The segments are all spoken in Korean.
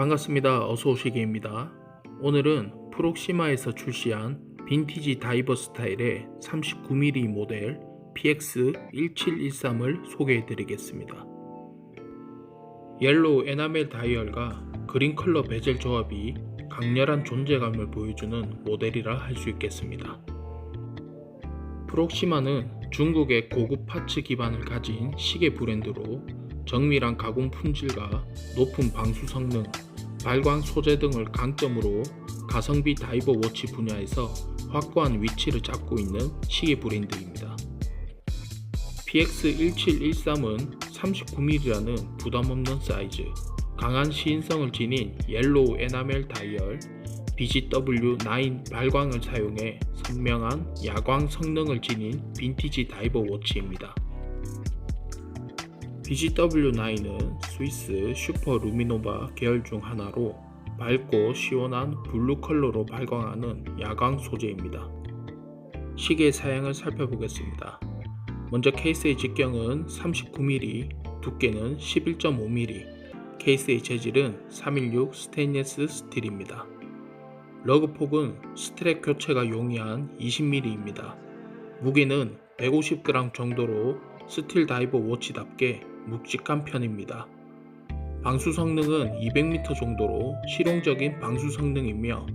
반갑습니다. 어서 오시기입니다. 오늘은 프록시마에서 출시한 빈티지 다이버 스타일의 39mm 모델 PX1713을 소개해 드리겠습니다. 옐로우 에나멜 다이얼과 그린 컬러 베젤 조합이 강렬한 존재감을 보여주는 모델이라 할 수 있겠습니다. 프록시마는 중국의 고급 파츠 기반을 가진 시계 브랜드로 정밀한 가공 품질과 높은 방수 성능, 발광 소재 등을 강점으로 가성비 다이버 워치 분야에서 확고한 위치를 잡고 있는 시계 브랜드입니다. PX1713은 39mm라는 부담없는 사이즈, 강한 시인성을 지닌 옐로우 에나멜 다이얼, BGW9 발광을 사용해 선명한 야광 성능을 지닌 빈티지 다이버 워치입니다. BGW9은 스위스 슈퍼 루미노바 계열 중 하나로 밝고 시원한 블루 컬러로 발광하는 야광 소재입니다. 시계 사양을 살펴보겠습니다. 먼저 케이스의 직경은 39mm, 두께는 11.5mm, 케이스의 재질은 316 스테인리스 스틸입니다. 러그 폭은 스트랩 교체가 용이한 20mm입니다. 무게는 150g 정도로 스틸 다이버 워치답게 묵직한 편입니다. 방수 성능은 200m 정도로 실용적인 방수 성능이며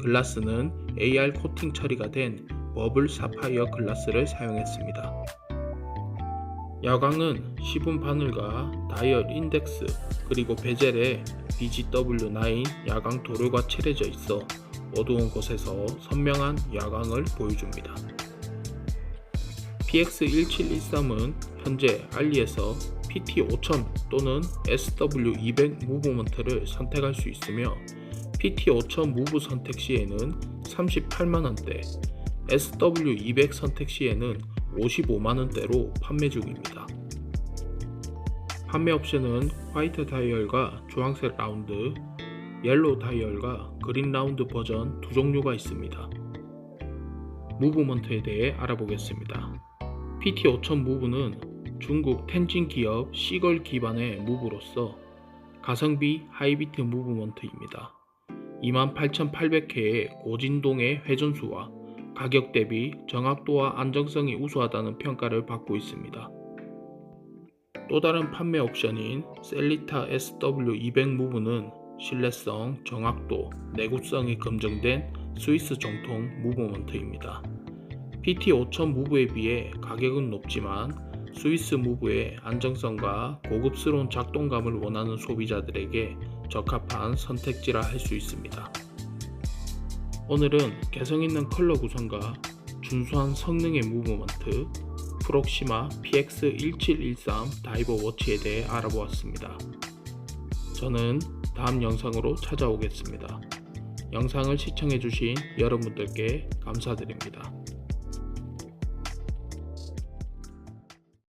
글라스는 AR 코팅 처리가 된 버블 사파이어 글라스를 사용했습니다. 야광은 시분 바늘과 다이얼 인덱스 그리고 베젤에 BGW9 야광 도료가 칠해져 있어 어두운 곳에서 선명한 야광을 보여줍니다. PX1713은 현재 알리에서 PT5000 또는 SW200 무브먼트를 선택할 수 있으며 PT5000 무브 선택 시에는 38만원대, SW200 선택 시에는 55만원대로 판매 중입니다. 판매 옵션은 화이트 다이얼과 주황색 라운드, 옐로우 다이얼과 그린 라운드 버전 두 종류가 있습니다. 무브먼트에 대해 알아보겠습니다. PT5000 무브는 중국 텐진 기업 시걸 기반의 무브로서 가성비 하이비트 무브먼트입니다. 28,800회의 고진동의 회전수와 가격 대비 정확도와 안정성이 우수하다는 평가를 받고 있습니다. 또 다른 판매 옵션인 셀리타 SW200 무브는 신뢰성, 정확도, 내구성이 검증된 스위스 정통 무브먼트입니다. PT5000 무브에 비해 가격은 높지만 스위스 무브의 안정성과 고급스러운 작동감을 원하는 소비자들에게 적합한 선택지라 할 수 있습니다. 오늘은 개성있는 컬러 구성과 준수한 성능의 무브먼트 프록시마 PX1713 다이버 워치에 대해 알아보았습니다. 저는 다음 영상으로 찾아오겠습니다. 영상을 시청해주신 여러분들께 감사드립니다.